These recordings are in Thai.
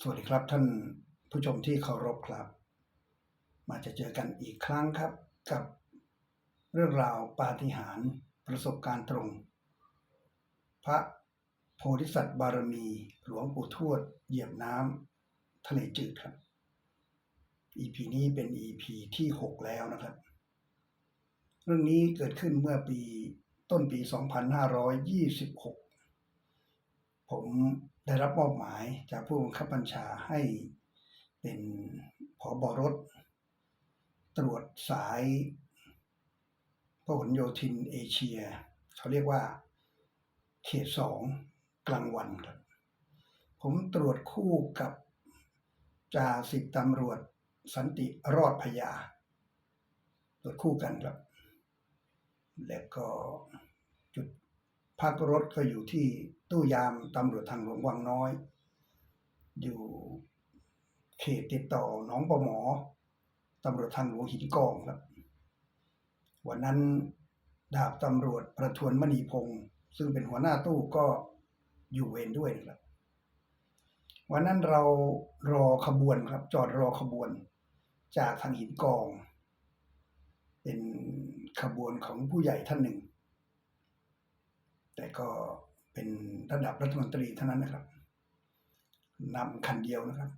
สวัสดีครับท่านผู้ชมที่เคารพครับ มาจะเจอกันอีกครั้งครับกับเรื่องราวปาฏิหาริย์ประสบการณ์ตรง พระโพธิสัตว์บารมีหลวงปู่ทวด เหยียบน้ำทะเลจืดครับ EP นี้เป็น EP ที่ 6 แล้วนะครับ เรื่องนี้เกิดขึ้นเมื่อปีต้นปี 2526 ผม ได้รับมอบหมายจากผู้บังคับบัญชาให้เป็นผอบรถ ตรวจสายพหลโยธินเอเชีย เขาเรียกว่าเขตสองกลางวันครับผมตรวจคู่กับจ่าสิบตำรวจสันติรอดพยา ตรวจคู่กันครับ แล้วก็ พักรถก็อยู่ที่ตู้ยามตำรวจทางหลวงวังน้อย อยู่เขตติดต่อหนองประหมอตำรวจทางหลวงหินกองครับ วันนั้นดาบตำรวจประทวนมณีพงศ์ซึ่งเป็นหัวหน้าตู้ก็อยู่เวรด้วยนะครับ วันนั้นเรารอขบวนครับ จอดรอขบวนจากทางหินกอง เป็นขบวนของผู้ใหญ่ท่านหนึ่ง แต่ก็เป็นระดับรัฐมนตรีเท่านั้นนะครับนำคันเดียวนะครับ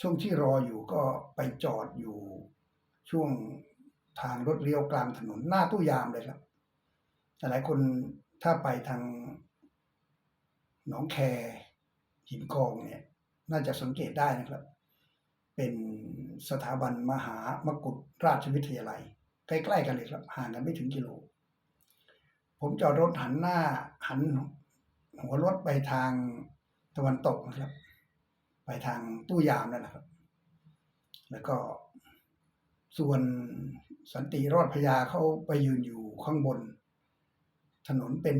ช่วงที่รออยู่ก็ไปจอดอยู่ช่วงทางรถเลี้ยวกลางถนนหน้าตู้ยามเลยครับหลายคนถ้าไปทางหนองแคหินกองเนี่ยน่าจะสังเกตได้นะครับ เป็นสถาบันมหามกุฏราชวิทยาลัย ใกล้ ๆ กันเลยครับ ห่างกันไม่ถึงกิโล ผมจอดรถหันหน้า หันหัวรถไปทางตะวันตกนะครับ ไปทางตู้ยามนั่นแหละครับ แล้วก็ส่วนสันติรอดพยาเขาไปยืนอยู่ข้างบน ถนนเป็น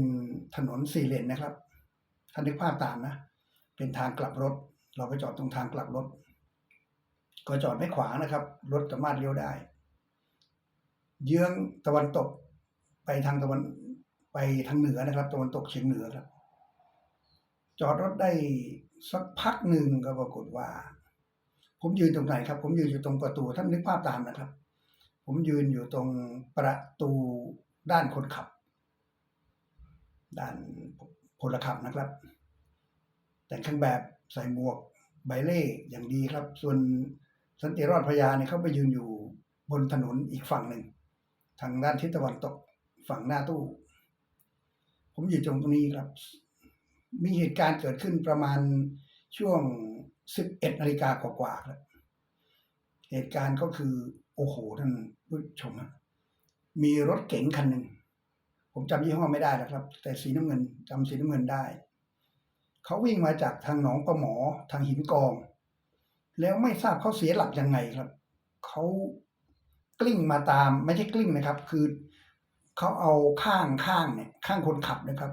ถนนสี่เลนนะครับท่านนึกภาพตามนะ เป็นทางกลับรถ เราไปจอดตรงทางกลับรถ ก็จอดไม่ขวางนะครับ รถสามารถเลี้ยวได้ เยื้องตะวันตก ไปทางตะวัน ไปทางเหนือนะครับตะวันตกเฉียงเหนือครับ จอดรถได้สักพักหนึ่งก็ปรากฏว่า ผมยืนตรงไหนครับ ผมยืนอยู่ตรงประตูท่านนึกภาพตามนะครับ ผมยืนอยู่ตรงประตูด้านคนขับ ด้านพลขับนะครับ แต่งเครื่องแบบใส่หมวกใบเล่อย่างดีครับ ส่วนสันติรอดพยาเนี่ยเขาไปยืนอยู่บนถนนอีกฝั่งหนึ่ง ทางด้านทิศตะวันตกฝั่งหน้าตู้ ผมอยู่ตรงนี้ครับ มีเหตุการณ์เกิดขึ้นประมาณช่วง11นาฬิกากว่าๆครับเหตุการณ์ก็คือ โอ้โหท่านผู้ชมฮะมีรถเก๋งคันหนึ่งผมจำยี่ห้อไม่ได้แล้วครับ แต่สีน้ำเงินจำสีน้ำเงินได้เขาวิ่งมาจากทางหนองประหมอทางหินกอง แล้วไม่ทราบเขาเสียหลักยังไงครับเขากลิ้งมาตามไม่ใช่กลิ้งนะครับ คือ เขาเอาข้างข้างเนี่ยข้างคนขับนะครับ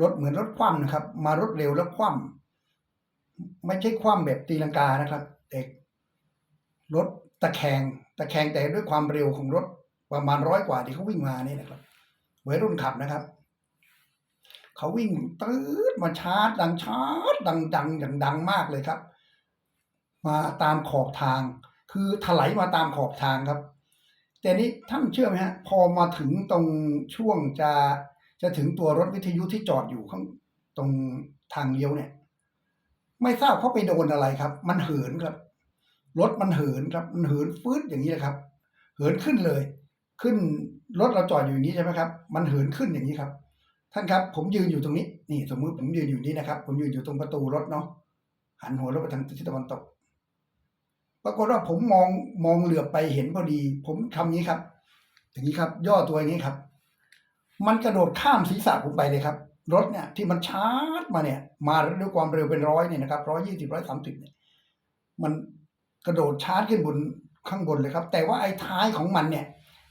รถเหมือนรถคว่ำนะครับ มารถเร็วแล้วคว่ำไม่ใช่คว่ำแบบตีลังกานะครับแต่รถตะแคงตะแคงแต่ด้วยความเร็วของรถประมาณร้อยกว่าที่เขาวิ่งมานี่นะครับวัยรุ่นขับนะครับเขาวิ่งตืดมาชาร์จดังชาร์จดังดังอย่างดังมากเลยครับ มาตามขอบทาง คือถลายมาตามขอบทางครับ แต่นี้ท่านเชื่อไหมฮะ พอมาถึงตรงช่วงจะจะถึงตัวรถวิทยุที่จอดอยู่ข้างตรงทางเลี้ยวเนี่ย ไม่ทราบเขาไปโดนอะไรครับ มันเหินครับ รถมันเหินครับ มันเหินฟืดอย่างนี้นะครับ เหินขึ้นเลย ขึ้นรถเราจอดอยู่อย่างนี้ใช่ไหมครับ มันเหินขึ้นอย่างนี้ครับ ท่านครับ ผมยืนอยู่ตรงนี้ นี่ สมมติผมยืนอยู่นี้นะครับ ผมยืนอยู่ตรงประตูรถเนาะหันหัวรถไปทางทิศตะวันตก ปรากฏว่าผมมองมองเหลือบไปเห็นพอดี ผมทำนี้ครับอย่างนี้ครับ ย่อตัวอย่างนี้ครับ มันกระโดดข้ามศีรษะผมไปเลยครับ รถเนี่ยที่มันชาร์จมาเนี่ย มาด้วยความเร็วเป็นร้อยเนี่ยนะครับร้อยยี่สิบร้อยสามสิบเนี่ยมันกระโดดชาร์จขึ้นบนข้างบนเลยครับ แต่ว่าไอ้ท้ายของมันเนี่ย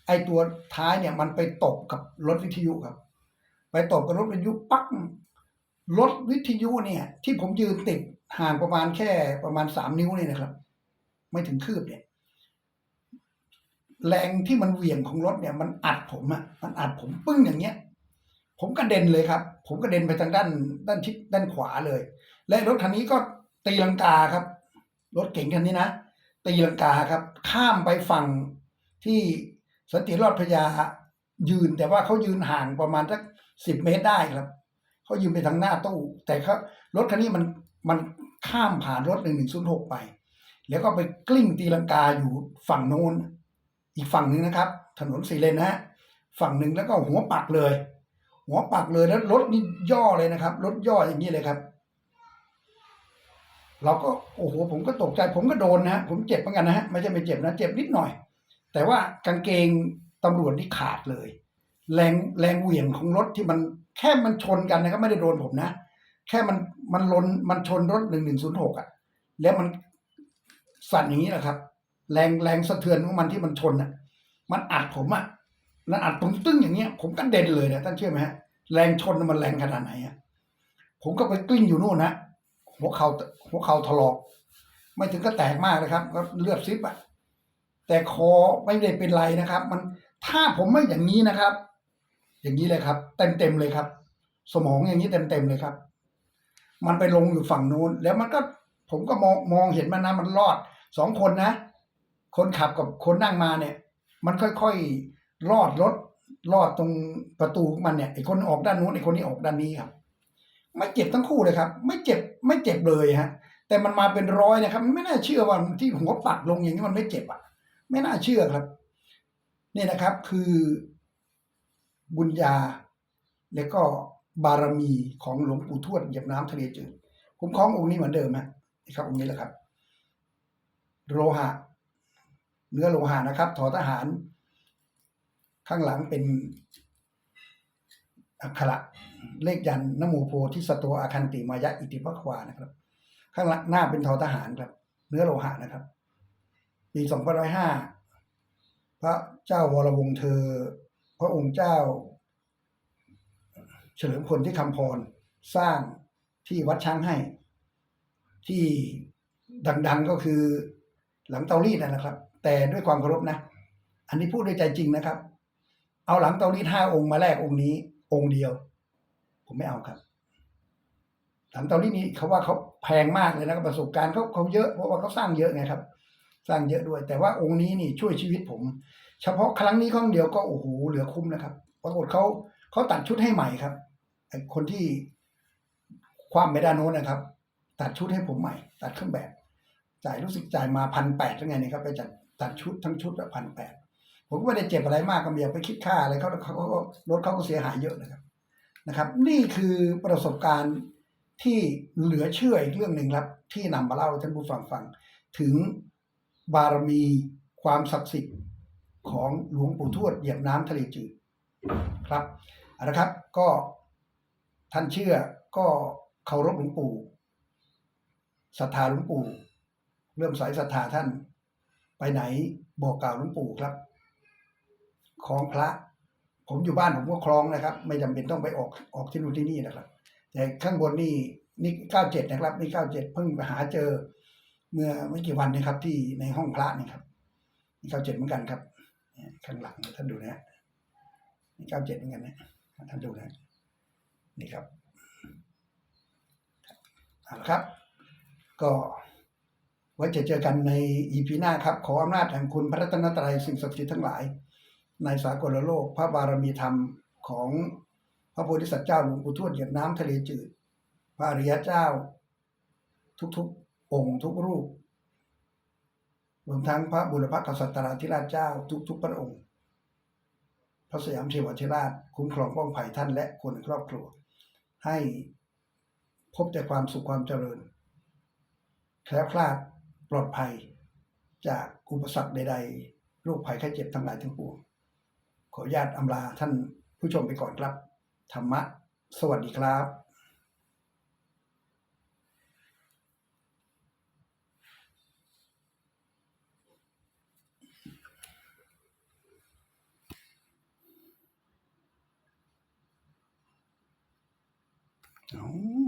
ไอ้ตัวท้ายเนี่ยมันไปตบกับรถวิทยุครับ ไปตบกับรถวิทยุปักรถวิทยุเนี่ย ที่ผมยืนติดห่างประมาณแค่ประมาณสามนิ้วเนี่ยนะครับ ไม่ถึงคืบเนี่ย แรงที่มันเหวี่ยงของรถเนี่ย มันอัดผมอะมันอัดผมปึ้งอย่างเงี้ย ผมกระเด็นเลยครับ ผมกระเด็นไปทางด้าน ด้านทิศด้านขวาเลย และรถคันนี้ก็ตีลังกาครับ รถเก๋งคันนี้นะตีลังกาครับ ข้ามไปฝั่งที่สันติรอดพระยายืนแต่ว่าเขายืนห่างประมาณสักสิบเมตรได้ครับเขายืนไปทางหน้าตู้ แต่เขารถคันนี้มันมันข้ามผ่านรถหนึ่งหนึ่งศูนย์หกไป แล้วก็ไปกลิ้งตีลังกาอยู่ฝั่งโน้น อีกฝั่งหนึ่งนะครับ ถนนสี่เลนนะฮะฝั่งหนึ่งแล้วก็หัวปักเลย หัวปักเลยแล้วรถนี่ย่อเลยนะครับรถย่ออย่างนี้เลยครับ เราก็โอ้โหผมก็ตกใจผมก็โดนนะฮะผมเจ็บเหมือนกันนะฮะไม่ใช่ไม่เจ็บนะเจ็บนิดหน่อย แต่ว่ากางเกงตำรวจที่ขาดเลย แรงแรงเหวี่ยงของรถที่มันแค่มันชนกันนะครับไม่ได้โดนผมนะ แค่มันมันลนมันชนรถหนึ่งหนึ่งศูนย์หกอะ แล้วมัน สั่นอย่างนี้แหละครับ แรงแรงสะเทือนของมันที่มันชนอะ มันอัดผมอะมันอัดตรงตึ้งอย่างเงี้ย ผมก็เด่นเลยนะท่านเชื่อไหมฮะแรงชนมันแรงขนาดไหนอะผมก็ไปกลิ้งอยู่นู่นนะหัวเข่าหัวเข่าถลอก ไม่ถึงก็แตกมากนะครับ ก็เลือดซิบอะแต่คอไม่ได้เป็นไรนะครับ มันถ้าผมไม่อย่างนี้นะครับ อย่างนี้เลยครับ เต็มเต็มเลยครับ สมองอย่างนี้เต็มเต็มเลยครับ มันไปลงอยู่ฝั่งนู้น แล้วมันก็ผมก็มองมองเห็นมันนะมันรอด สองคนนะ คนขับกับคนนั่งมาเนี่ย มันค่อยๆรอดรถรอดตรงประตูของมันเนี่ยไอ้คนออกด้านนู้นไอ้คนนี้ออกด้านนี้ครับ ไม่เจ็บทั้งคู่เลยครับ ไม่เจ็บไม่เจ็บเลยฮะ แต่มันมาเป็นร้อยนะครับมันไม่น่าเชื่อว่าที่หัวปักลงอย่างนี้มันไม่เจ็บอะ ไม่น่าเชื่อครับ นี่นะครับคือบุญญา และก็บารมีของหลวงปู่ทวดเหยียบน้ำทะเลจืดคุ้มครององค์นี้เหมือนเดิมฮะนี่ครับองค์นี้แหละครับ โลหะ เนื้อโลหะนะครับถอทหาร ข้างหลังเป็นอักขระเลขยันนโมโพธิสตัวอาคันติมายะอิติภควานะครับ ข้างหลังหน้าเป็นทอทหารครับ เนื้อโลหะนะครับ ปีสองพันร้อยห้าพระเจ้าวรวงเธอ พระองค์เจ้า เฉลิมพลที่คำพรสร้างที่วัดช้างให้ ที่ดัง ๆก็คือ หลังเตารีดนะครับ แต่ด้วยความเคารพนะ อันนี้พูดด้วยใจจริงนะครับ เอาหลังเตารีดห้าองค์มาแลกองค์นี้ องค์เดียว ผมไม่เอาครับ หลังเตารีดนี้เขาว่าเขาแพงมากเลยนะครับประสบการณ์เขาเขาเยอะเพราะว่าเขาสร้างเยอะไงครับ สร้างเยอะด้วย แต่ว่าองค์นี้นี่ช่วยชีวิตผม เฉพาะครั้งนี้ครั้งเดียวก็โอ้โหเหลือคุ้มนะครับปรากฏเขาเขาตัดชุดให้ใหม่ครับไอคนที่ความไม่ด้านโน้นนะครับ ตัดชุดให้ผมใหม่ ตัดเครื่องแบบ จ่ายรู้สึกจ่ายมาพันแปดหรือไงนี่ครับไปจัดตัดชุดทั้งชุดละพันแปดผมก็ไม่ได้เจ็บอะไรมากก็ไม่อยากไปคิดค่าอะไรเขาเขาก็รถเขาก็เสียหายเยอะนะครับนะครับ นี่คือประสบการณ์ที่เหลือเชื่ออีกเรื่องหนึ่งครับ ที่นำมาเล่าท่านผู้ฟังฟัง ถึงบารมีความศักดิ์สิทธิ์ของหลวงปู่ทวดเหยียบน้ำทะเลจืดครับเอาละครับก็ท่านเชื่อก็เคารพหลวงปู่ศรัทธาหลวงปู่ เริ่มสายศรัทธาท่าน ไปไหนบอกกล่าวหลวงปู่ครับคลองพระ ผมอยู่บ้านผมก็คล้องนะครับ ไม่จำเป็นต้องไปออกออกที่นู่นที่นี่นะครับ แต่ข้างบนนี่นี่เก้าเจ็ดนะครับนี่เก้าเจ็ดเพิ่งไปหาเจอ เมื่อไม่กี่วันนี้ครับ ที่ในห้องพระนี่ครับนี่เก้าเจ็ดเหมือนกันครับข้างหลังท่านดูนะฮะนี่เก้าเจ็ดเหมือนกันนะท่านดูนะนี่ครับเอาละครับ ก็ ว้จะเจอกันในอีพีหน้าครับ ขออำนาจแห่งคุณพระรัตนตรัยสิ่งศักดิ์สิทธิ์ทั้งหลาย ในสากลโลก พระบารมีธรรมของพระโพธิสัตว์เจ้าหลวงปู่ทวดเหยียบน้ำทะเลจืด พระอริยเจ้า ทุกๆองค์ทุกรูปรวมทั้งพระบุรพกษัตริย์ธิราชเจ้า ทุกๆพระองค์ พระสยามเทวทิราชคุ้มครองป้องภัยท่านและคนในครอบครัว ให้พบแต่ความสุขความเจริญแคล้วคลาด ปลอดภัย จากอุปสรรคใด ๆ โรคภัยไข้เจ็บทั้งหลายทั้งปวง ขออนุญาตอำลาท่านผู้ชมไปก่อนครับ ธรรมะ สวัสดีครับอ๋อ